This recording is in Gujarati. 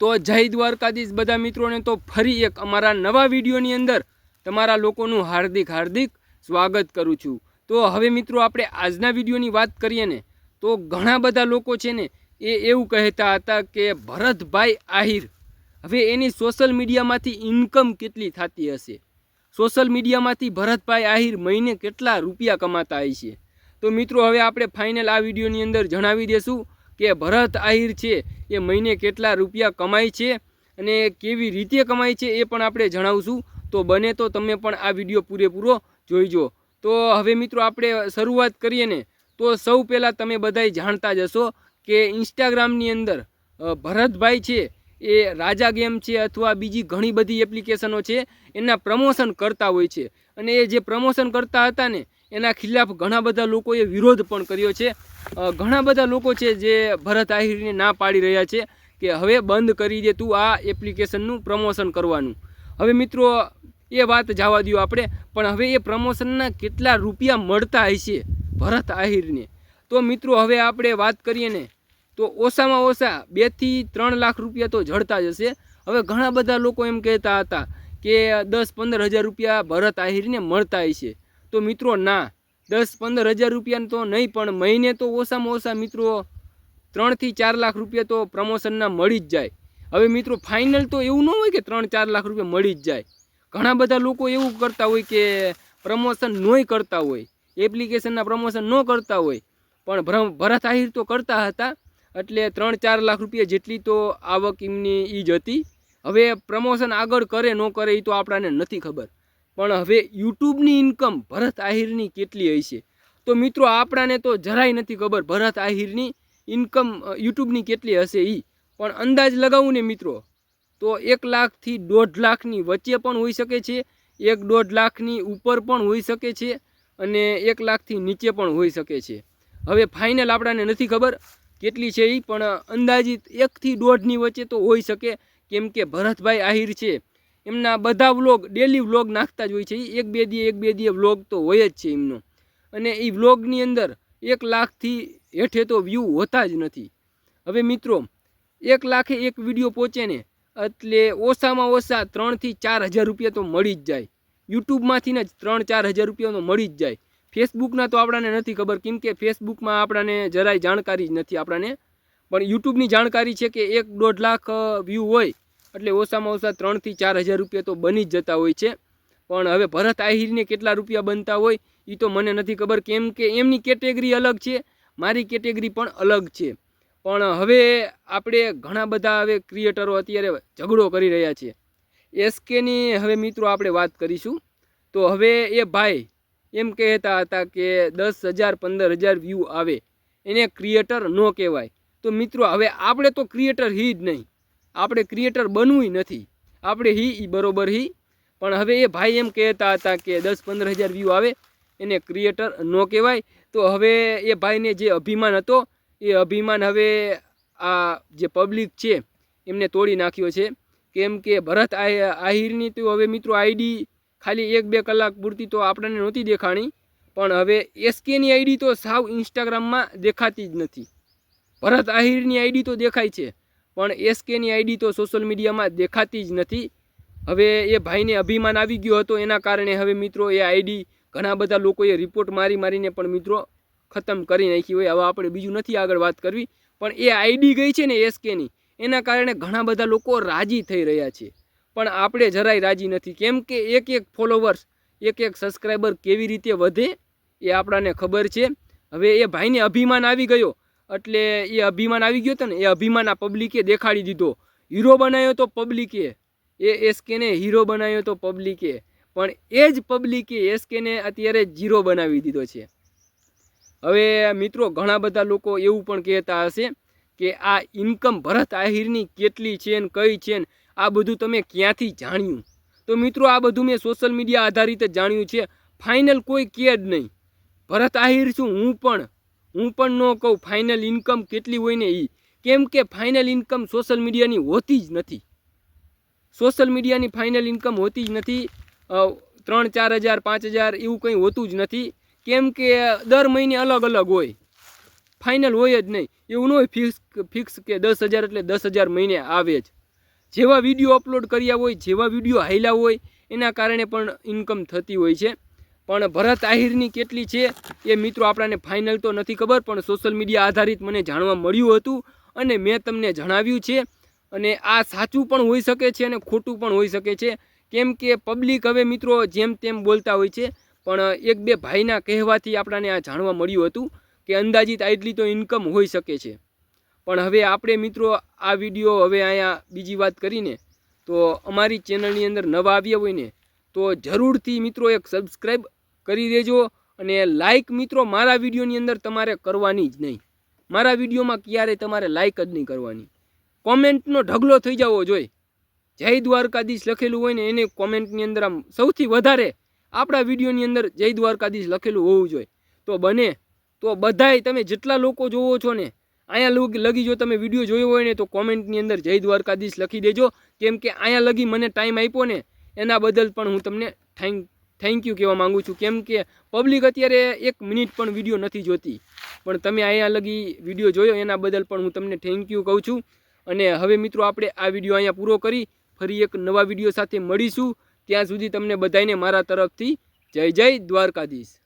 તો જય દ્વારકાધીશ બધા મિત્રોને તો ફરી એક અમારા નવા વિડીયોની અંદર તમારા લોકોનું હાર્દિક હાર્દિક સ્વાગત કરું છું. તો હવે મિત્રો આપણે આજના વિડીયોની વાત કરીએ ને, તો ઘણા બધા લોકો છે ને એ એવું કહેતા હતા કે ભરતભાઈ આહિર, હવે એની સોશિયલ મીડિયામાંથી ઇન્કમ કેટલી થતી હશે? સોશિયલ મીડિયામાંથી ભરતભાઈ આહિર મહિને કેટલા રૂપિયા કમાતા હશે? તો મિત્રો હવે આપણે ફાઇનલ આ વિડીયોની અંદર જણાવી દેશું. કે ભરત આહિર છે, એ મહિને કેટલા રૂપિયા કમાય છે અને કેવી રીતે કમાય છે એ પણ આપણે જણાવશું. તો બને તો તમે પણ આ વીડિયો પૂરેપૂરો જોઈજો. તો હવે મિત્રો આપણે શરૂઆત કરીએ ને, તો સૌ પહેલાં તમે બધાય જાણતા જ હશો કે ઇન્સ્ટાગ્રામની અંદર ભરતભાઈ છે, એ રાજા ગેમ છે અથવા બીજી ઘણી બધી એપ્લિકેશનો છે, એના પ્રમોશન કરતા હોય છે. અને એ જે પ્રમોશન કરતા હતા ને એના ખિલાફ ઘણા બધા લોકોએ વિરોધ પણ કર્યો છે. ઘણા બધા લોકો છે જે ભરત આહિરને ના પાડી રહ્યા છે કે હવે બંધ કરી દે તું આ એપ્લિકેશનનું પ્રમોશન કરવાનું. હવે મિત્રો, એ વાત જવા દો આપણે, પણ હવે એ પ્રમોશનના કેટલા રૂપિયા મળતા હશે ભરત આહિરને? તો મિત્રો, હવે આપણે વાત કરીએ ને, તો ઓછામાં ઓછા બેથી ત્રણ લાખ રૂપિયા તો જડતા જ હશે. હવે ઘણા બધા લોકો એમ કહેતા હતા કે દસ પંદર હજાર રૂપિયા ભરત આહિરને મળતા હશે. તો મિત્રો, ના. દસ પંદર હજાર રૂપિયા તો નહીં, પણ મહિને તો ઓછામાં ઓછા મિત્રો ત્રણથી ચાર લાખ રૂપિયા તો પ્રમોશનના મળી જ જાય. હવે મિત્રો ફાઇનલ તો એવું ન હોય કે ત્રણ ચાર લાખ રૂપિયા મળી જ જાય. ઘણા બધા લોકો એવું કરતા હોય કે પ્રમોશન નોય કરતા હોય. એપ્લિકેશનના પ્રમોશન ન કરતા હોય. પણ ભરત આહિર તો કરતા હતા. એટલે ત્રણ ચાર લાખ રૂપિયા જેટલી તો આવક એમની એ જ હતી. હવે પ્રમોશન આગળ કરે ન કરે એ તો આપણાને નથી ખબર. પણ હવે યુટ્યુબની ઇન્કમ ભરત આહિરની કેટલી હશે? તો મિત્રો, આપણાને તો જરાય નથી ખબર ભરત આહિરની ઇન્કમ યુટ્યુબની કેટલી હશે એ પણ અંદાજ લગાવું ને મિત્રો, તો એક લાખથી દોઢ લાખની વચ્ચે પણ હોઈ શકે છે, એક દોઢ લાખની ઉપર પણ હોઈ શકે છે, અને એક લાખથી નીચે પણ હોઈ શકે છે. હવે ફાઇનલ આપણાને નથી ખબર કેટલી છે એ પણ અંદાજિત એકથી દોઢની વચ્ચે તો હોઈ શકે, કેમ કે ભરતભાઈ આહિર છે. એમના બધા વ્લોગ ડેલી વ્લોગ નાખતા જ હોય છે. એક બે દી, એક બે દી વ્લોગ તો હોય જ છે એમનો. અને એ વ્લોગની અંદર એક લાખથી હેઠે તો વ્યૂ હોતા જ નથી. હવે મિત્રો, એક લાખે એક વીડિયો પહોંચે ને, એટલે ઓછામાં ઓછા ત્રણથી ચાર હજાર રૂપિયા તો મળી જ જાય. યુટ્યુબમાંથી જ ત્રણ ચાર હજાર રૂપિયા તો મળી જ જાય. ફેસબુકના તો આપણાને નથી ખબર, કેમ કે ફેસબુકમાં આપણાને જરાય જાણકારી જ નથી આપણાને. પણ યુટ્યુબની જાણકારી છે કે એક દોઢ લાખ વ્યૂ હોય એટલે ઓછામાં ઓછા ત્રણથી ચાર હજાર રૂપિયા તો બની જ જતા હોય છે. પણ હવે ભરત આહિરને કેટલા રૂપિયા બનતા હોય એ તો મને નથી ખબર. કેમ કે એમની કેટેગરી અલગ છે, મારી કેટેગરી પણ અલગ છે. પણ હવે આપણે ઘણા બધા હવે ક્રિએટરો અત્યારે ઝઘડો કરી રહ્યા છે. એસકેની હવે મિત્રો આપણે વાત કરીશું. તો હવે એ ભાઈ એમ કહેતા હતા કે દસ હજાર, પંદર હજાર વ્યૂ આવે. એને ક્રિએટર ન કહેવાય. તો મિત્રો, હવે આપણે તો ક્રિએટર હી જ નહીં. આપણે ક્રિએટર બનવું નથી. આપણે હી એ બરોબર હી. પણ હવે એ ભાઈ એમ કહેતા હતા કે દસ પંદર હજાર વ્યૂ આવે, એને ક્રિએટર ન કહેવાય. તો હવે એ ભાઈને જે અભિમાન હતો, એ અભિમાન હવે આ જે પબ્લિક છે, એમને તોડી નાખ્યો છે. કેમ કે ભરત આહિ- આહિરની તો હવે મિત્રો આઈડી ખાલી એક બે કલાક પૂરતી તો આપણને નહોતી દેખાણી. પણ હવે એસકેની આઈડી તો સાવ ઇન્સ્ટાગ્રામમાં દેખાતી જ નથી. ભરત આહિરની આઈડી તો દેખાય છે. પણ એસકેની આઈડી તો સોશિયલ મીડિયામાં દેખાતી જ નથી. હવે એ ભાઈને અભિમાન આવી ગયો હતો, એના કારણે હવે મિત્રો એ આઈડી ઘણા બધા લોકોએ રિપોર્ટ મારી મારીને પણ મિત્રો ખતમ કરી નાખી હોય હવે આપણે બીજું નથી આગળ વાત કરવી. પણ એ આઈડી ગઈ છે ને એસકેની, એના કારણે ઘણા બધા લોકો રાજી થઈ રહ્યા છે. પણ આપણે જરાય રાજી નથી. કેમ કે એક એક ફોલોવર્સ એક એક સબસ્ક્રાઈબર કેવી રીતે વધે એ આપણાને ખબર છે. હવે એ ભાઈને અભિમાન આવી ગયો એટલે એ અભિમાન આવી ગયો હતો ને, એ અભિમાન આ પબ્લિકે દેખાડી દીધો. હીરો બનાવ્યો તો પબ્લિકે એ. એસકેને હીરો બનાવ્યો તો પબ્લિકે પણ એ જ પબ્લિકે એસકેને અત્યારે જીરો બનાવી દીધો છે. હવે મિત્રો, ઘણા બધા લોકો એવું પણ કહેતા હશે કે આ ઇન્કમ ભરત આહિરની કેટલી છે ને કઈ છે ને, આ બધું તમે ક્યાંથી જાણ્યું? તો મિત્રો, આ બધું મેં સોશિયલ મીડિયા આધારિત જાણ્યું છે. ફાઇનલ કોઈ કે જ નહીં. ભરત આહિર છું હું પણ. હું પણ ન કહું ફાઇનલ ઇન્કમ કેટલી હોય ને એ કેમ કે ફાઇનલ ઇન્કમ સોશિયલ મીડિયાની હોતી જ નથી. સોશિયલ મીડિયાની ફાઇનલ ઇન્કમ હોતી જ નથી. ત્રણ, ચાર હજાર, પાંચ હજાર એવું કંઈ હોતું જ નથી. કેમ કે દર મહિને અલગ અલગ હોય. ફાઇનલ હોય જ નહીં. એવું ન હોય ફિક્સ ફિક્સ કે દસ હજાર એટલે દસ હજાર મહિને આવે જ. જેવા વીડિયો અપલોડ કર્યા હોય, જેવા વીડિયો હાલ્યા હોય, એના કારણે પણ ઇન્કમ થતી હોય છે. પણ ભરત આહિરની કેટલી છે એ મિત્રો આપણાને ફાઇનલ તો નથી ખબર, પણ સોશિયલ મીડિયા આધારિત મને જાણવા મળ્યું હતું અને મેં તમને જણાવ્યું છે. અને આ સાચું પણ હોઈ શકે છે અને ખોટું પણ હોઈ શકે છે. કેમ કે પબ્લિક હવે મિત્રો જેમ તેમ બોલતા હોય છે, પણ એક બે ભાઈના કહેવાથી આપણાને આ જાણવા મળ્યું હતું કે અંદાજિત આટલી તો ઇન્કમ હોઈ શકે છે. પણ હવે આપણે મિત્રો આ વીડિયો હવે અહીંયા બીજી વાત કરીને, તો અમારી ચેનલની અંદર નવા આવ્યા હોય ને તો જરૂરથી મિત્રો એક સબસ્ક્રાઈબ કરી દેજો અને લાઇક મિત્રો મારા વિડીયોની અંદર તમારે કરવાની જ નહીં. મારા વિડીયોમાં ક્યારેય તમારે લાઇક જ નહીં કરવાની. કોમેન્ટનો ઢગલો થઈ જવો જોઈએ. જય દ્વારકાધીશ લખેલું હોય ને એને કોમેન્ટની અંદર આમ સૌથી વધારે આપણા વિડીયોની અંદર જય દ્વારકાધીશ લખેલું હોવું જોઈએ. તો બને, તો બધાય તમે જેટલા લોકો જોવો છો ને, અહીંયા લગી જો તમે વીડિયો જોયો હોય ને તો કોમેન્ટની અંદર જય દ્વારકાધીશ લખી દેજો. કેમ કે અહીંયા લગી મને ટાઈમ આપ્યો ને એના બદલ પણ હું તમને થેન્ક થેન્ક યુ કહેવા માંગુ છું. કેમ કે પબ્લિક અત્યારે એક મિનિટ પણ વીડિયો નથી જોતી. પણ તમે અહીંયા લગી વીડિયો જોયો, એના બદલ પણ હું તમને થેન્ક યુ કહું છું. અને હવે મિત્રો આપણે આ વીડિયો અહીંયા પૂરો કરી, ફરી એક નવા વીડિયો સાથે મળીશું. ત્યાં સુધી તમને બધાને મારા તરફથી જય જય દ્વારકાધીશ.